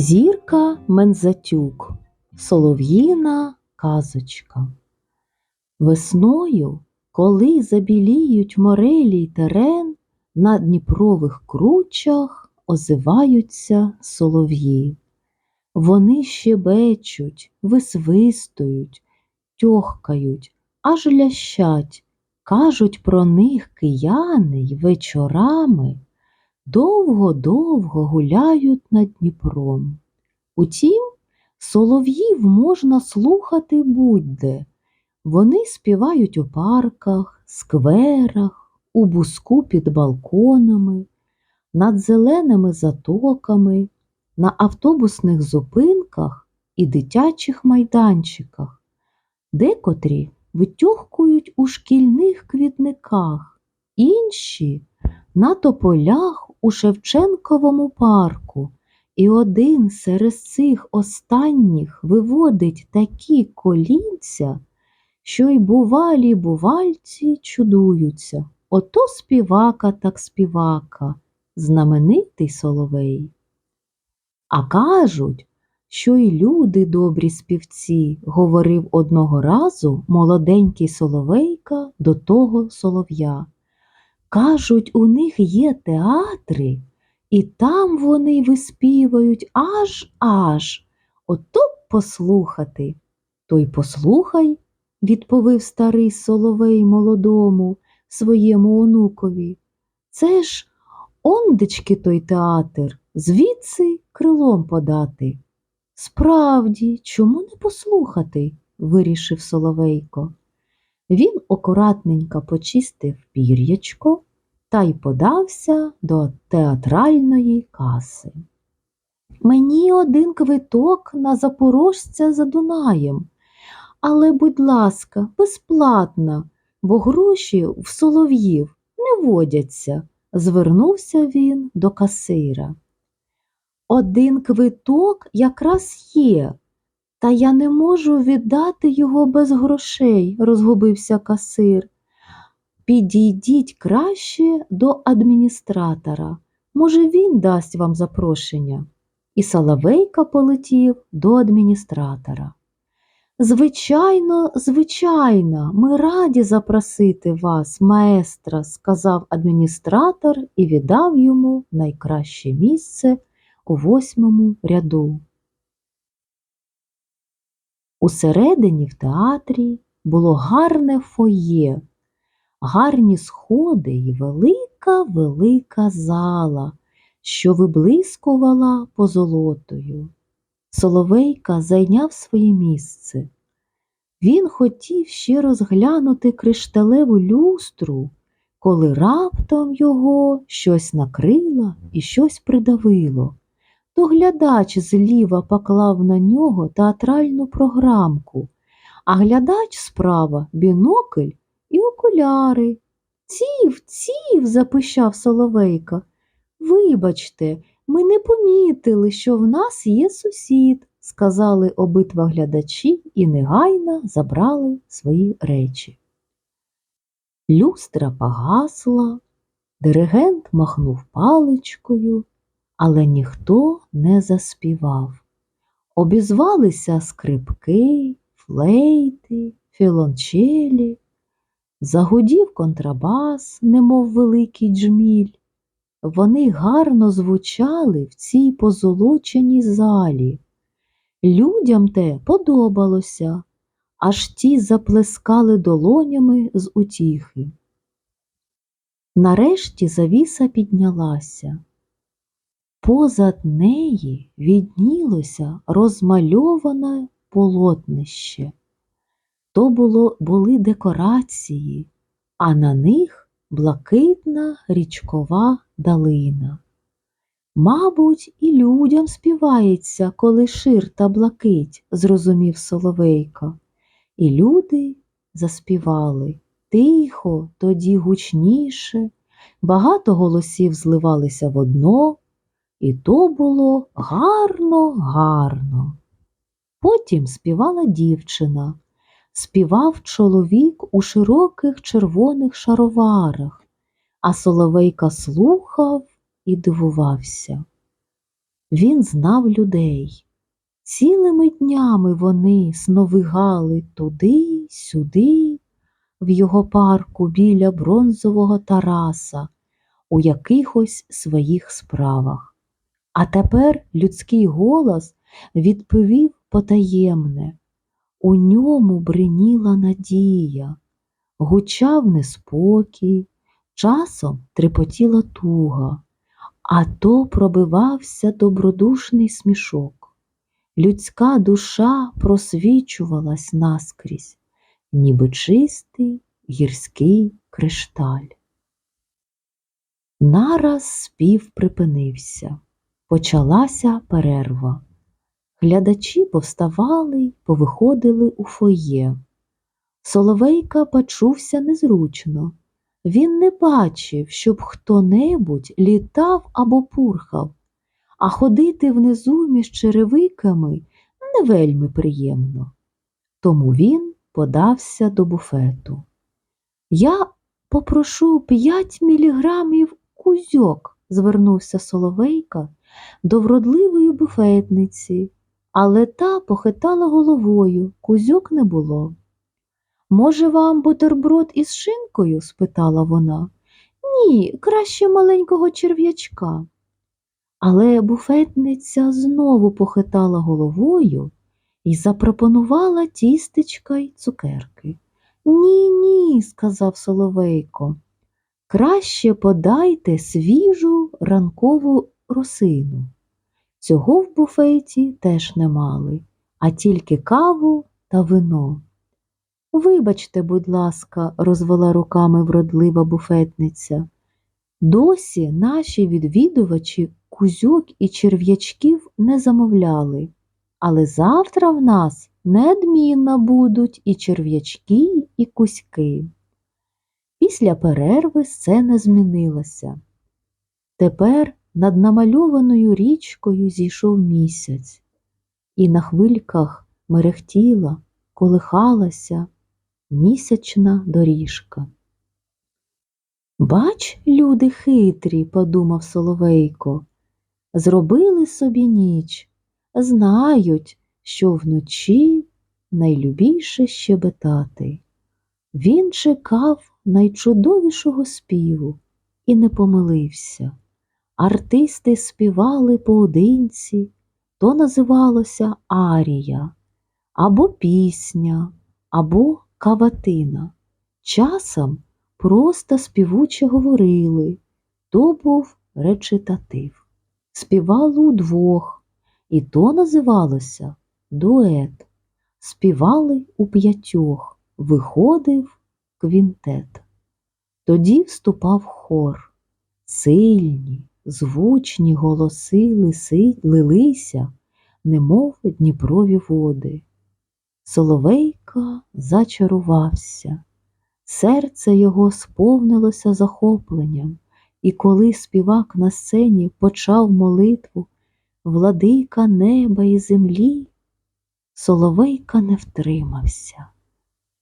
Зірка Мензатюк, Солов'їна казочка. Весною, коли забіліють морелі й терен, на дніпрових кручах озиваються солов'ї. Вони щебечуть, висвистують, тьохкають, аж лящать, кажуть про них кияни й вечорами довго-довго гуляють над Дніпром. Утім, солов'їв можна слухати будь-де. Вони співають у парках, скверах, у буску під балконами, над зеленими затоками, на автобусних зупинках і дитячих майданчиках, декотрі витьохкують у шкільних квітниках, інші на тополях у Шевченковому парку, і один серед цих останніх виводить такі колінця, що й бувалі бувальці чудуються. Ото співака так співака, знаменитий соловей. А кажуть, що й люди добрі співці, говорив одного разу молоденький соловейка до того солов'я. Кажуть, у них є театри, і там вони виспівають аж аж. Ото б послухати. То й послухай, відповів старий соловей молодому своєму онукові. Це ж ондечки той театр, звідси крилом подати. Справді, чому не послухати? вирішив соловейко. Він акуратненько почистив пір'ячко та й подався до театральної каси. Мені один квиток на запорожця за Дунаєм, але, будь ласка, безплатно, бо гроші в солов'їв не водяться, звернувся він до касира. Один квиток якраз є, та я не можу віддати його без грошей, розгубився касир. Підійдіть краще до адміністратора. Може, він дасть вам запрошення. І Соловейка полетів до адміністратора. Звичайно, звичайно, ми раді запросити вас, маестра, сказав адміністратор і віддав йому найкраще місце у восьмому ряду. Усередині в театрі було гарне фоє, гарні сходи і велика велика зала, що виблискувала позолотою. Соловейка зайняв своє місце. Він хотів ще розглянути кришталеву люстру, коли раптом його щось накрило і щось придавило глядач зліва поклав на нього театральну програмку, а глядач справа бінокль і окуляри. Ців, ців, запищав Соловейка. Вибачте, ми не помітили, що в нас є сусід, сказали обидва глядачі і негайно забрали свої речі. Люстра погасла, диригент махнув паличкою, але ніхто не заспівав. Обізвалися скрипки, флейти, філончелі, загудів контрабас, немов великий джміль. Вони гарно звучали в цій позолоченій залі. Людям те подобалося, аж ті заплескали долонями з утіхи. Нарешті завіса піднялася. Позад неї віднілося розмальоване полотнище. То було, були декорації, а на них блакитна річкова далина. Мабуть, і людям співається, коли шир та блакить, зрозумів Соловейко. І люди заспівали тихо, тоді гучніше, багато голосів зливалися в одно. І то було гарно, гарно. Потім співала дівчина, співав чоловік у широких червоних шароварах, а Соловейка слухав і дивувався. Він знав людей. Цілими днями вони сновигали туди, сюди, в його парку біля бронзового Тараса, у якихось своїх справах. А тепер людський голос відповів потаємне. У ньому бриніла надія, гучав неспокій, часом трепотіла туга, а то пробивався добродушний смішок. Людська душа просвічувалась наскрізь, ніби чистий гірський кришталь. Нараз спів припинився, почалася перерва. Глядачі повставали й повиходили у фоє. Соловейка почувся незручно. Він не бачив, щоб хто-небудь літав або пурхав, а ходити внизу між черевиками не вельми приємно. Тому він подався до буфету. Я попрошу п'ять міліграмів кузьок, звернувся Соловейка до вродливої буфетниці, але та похитала головою, кузьок не було. Може, вам бутерброд із шинкою? спитала вона. Ні, краще маленького черв'ячка. Але буфетниця знову похитала головою і запропонувала тістечка й цукерки. Ні, ні, сказав Соловейко. Краще подайте свіжу ранкову росину. Цього в буфеті теж не мали, а тільки каву та вино. Вибачте, будь ласка, розвела руками вродлива буфетниця. Досі наші відвідувачі кузьок і черв'ячків не замовляли, але завтра в нас неодмінно будуть і черв'ячки, і кузьки. Після перерви сцена змінилася. Тепер над намальованою річкою зійшов місяць, і на хвильках мерехтіла, колихалася місячна доріжка. Бач, люди хитрі, подумав Соловейко, зробили собі ніч, знають, що вночі найлюбіше щебетати. Він чекав найчудовішого співу і не помилився. Артисти співали поодинці, то називалося арія, або пісня, або каватина. Часом просто співуче говорили, то був речитатив. Співали удвох, і то називалося дует. Співали у п'ятьох, виходив квінтет. Тоді вступав хор. Сильні, звучні голоси лиси, лилися, немов Дніпрові води. Соловейка зачарувався, серце його сповнилося захопленням, і коли співак на сцені почав молитву Владика неба і землі, Соловейка не втримався,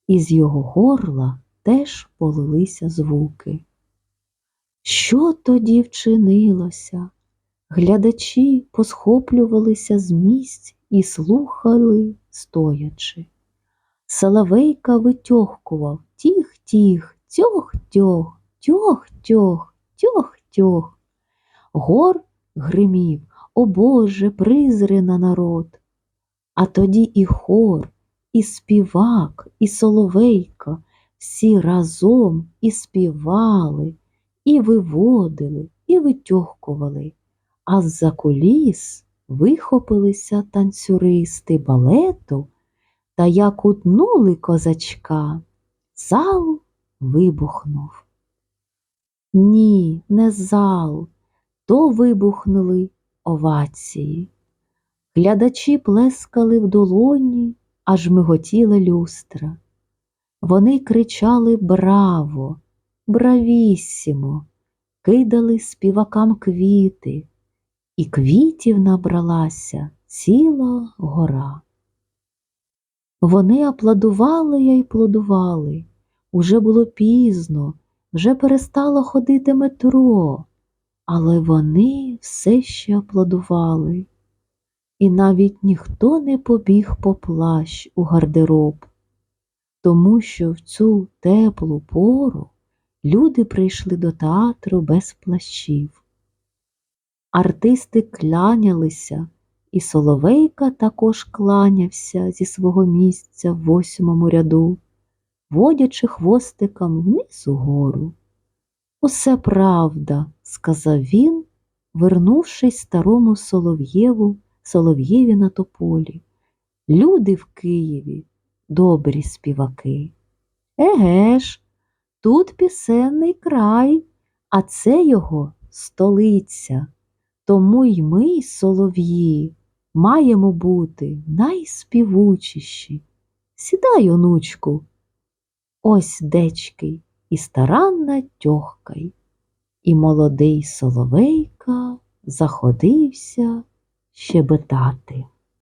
і з його горла теж полилися звуки. Що тоді вчинилося? Глядачі посхоплювалися з місць і слухали, стоячи. Соловейка витьохкував тіх-тіх, тьох-тьох, тьох-тьох, тьох-тьох. Гор гримів, о Боже, призри на народ. А тоді і хор, і співак, і соловейка всі разом і співали, і виводили, і витьохкували, а з-за куліс вихопилися танцюристи балету та як утнули козачка, зал вибухнув. Ні, не зал, то вибухнули овації. Глядачі плескали в долоні, аж миготіла люстра. Вони кричали Браво, бравісімо, кидали співакам квіти, і квітів набралася ціла гора. Вони аплодували й аплодували. Уже було пізно, вже перестало ходити метро, але вони все ще аплодували. І навіть ніхто не побіг по плащ у гардероб, тому що в цю теплу пору люди прийшли до театру без плащів. Артисти клянялися, і Соловейка також кланявся зі свого місця в восьмому ряду, водячи хвостиком вниз угору. Усе правда, сказав він, вернувшись старому Солов'єву, Солов'єві на тополі. Люди в Києві добрі співаки. Еге ж, тут пісенний край, а це його столиця. Тому й ми, солов'ї, маємо бути найспівучіші. Сідай, онучку, ось дечки, і старанна тьохкай. І молодий соловейка заходився щебетати.